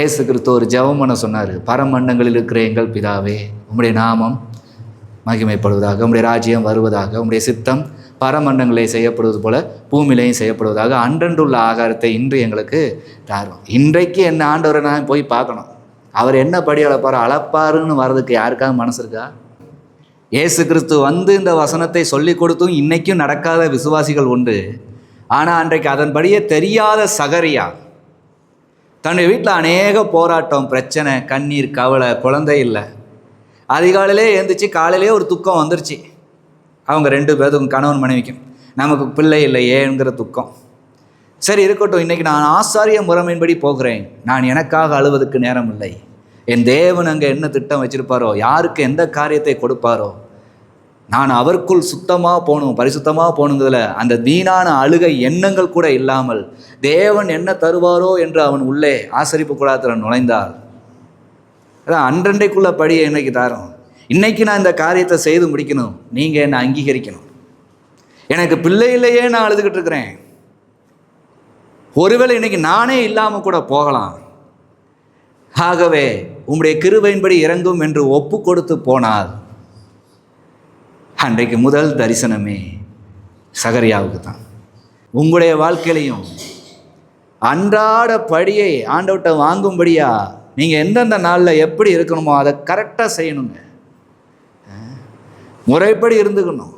ஏசு கிறிஸ்து ஒரு ஜெபம் பண்ண சொன்னார். பரமண்டங்களில் இருக்கிற எங்கள் பிதாவே உம்முடைய நாமம் மகிமைப்படுவதாக உம்முடைய ராஜ்யம் வருவதாக உம்முடைய சித்தம் பரமண்டங்களே செய்யப்படுவது போல பூமியிலையும் செய்யப்படுவதாக அன்றன்றுள்ள ஆகாரத்தை இன்று எங்களுக்கு தாரும். இன்றைக்கு என்ன ஆண்டவரை நான் போய் பார்க்கணும். அவர் என்ன படி அழப்பார் அளப்பாருன்னு வர்றதுக்கு யாருக்காவது மனசு இருக்கா? ஏசு கிறிஸ்து வந்து இந்த வசனத்தை சொல்லி கொடுத்தும் இன்னைக்கும் நடக்காத விசுவாசிகள் உண்டு. ஆனால் அன்றைக்கு அதன்படியே தெரியாத சகரியா தன்னுடைய வீட்டில் அநேக போராட்டம் பிரச்சனை கண்ணீர் கவலை குழந்தை இல்லை. அதிகாலையிலே எழுந்திரிச்சு காலையிலே ஒரு துக்கம் வந்துருச்சு. அவங்க ரெண்டு பேருக்கும் கணவன் மனைவிக்கும். நமக்கு பிள்ளை இல்லை ஏங்கிற துக்கம். சரி இருக்கட்டும். இன்றைக்கி நான் ஆசாரிய முறைமையின்படி போகிறேன். நான் எனக்காக அழுவதற்கு நேரம் இல்லை என் தேவன் அங்கே என்ன திட்டம் வச்சிருப்பாரோ யாருக்கு எந்த காரியத்தை கொடுப்பாரோ நான் அவருக்குள் சுத்தமாக போகணும் பரிசுத்தமாக போகணுங்கிறதுல அந்த வீணான அழுகை எண்ணங்கள் கூட இல்லாமல் தேவன் என்ன தருவாரோ என்று அவன் உள்ளே ஆசரிப்பு கூடாரத்தில் நுழைந்தால் அதான் அன்றண்டைக்குள்ள படியை இன்னைக்கு தாரோம்? இன்னைக்கு நான் இந்த காரியத்தை செய்து முடிக்கணும். நீங்கள் என்னை அங்கீகரிக்கணும். எனக்கு பிள்ளை இல்லையே நான் அழுதுகிட்டு இருக்கிறேன். ஒருவேளை இன்னைக்கு நானே இல்லாமல் கூட போகலாம். ஆகவே உம்முடைய கிருபையின்படி இறங்கும் என்று ஒப்பு கொடுத்து போனால் அன்றைக்கு முதல் தரிசனமே சகரியாவுக்கு தான் உங்களுடைய வாழ்க்கையிலையும் அன்றாட படியை ஆண்டவட்ட வாங்கும்படியா நீங்கள் எந்தெந்த நாளில் எப்படி இருக்கணுமோ அதை கரெக்டாக செய்யணுங்க. முறைப்படி இருந்துக்கணும்.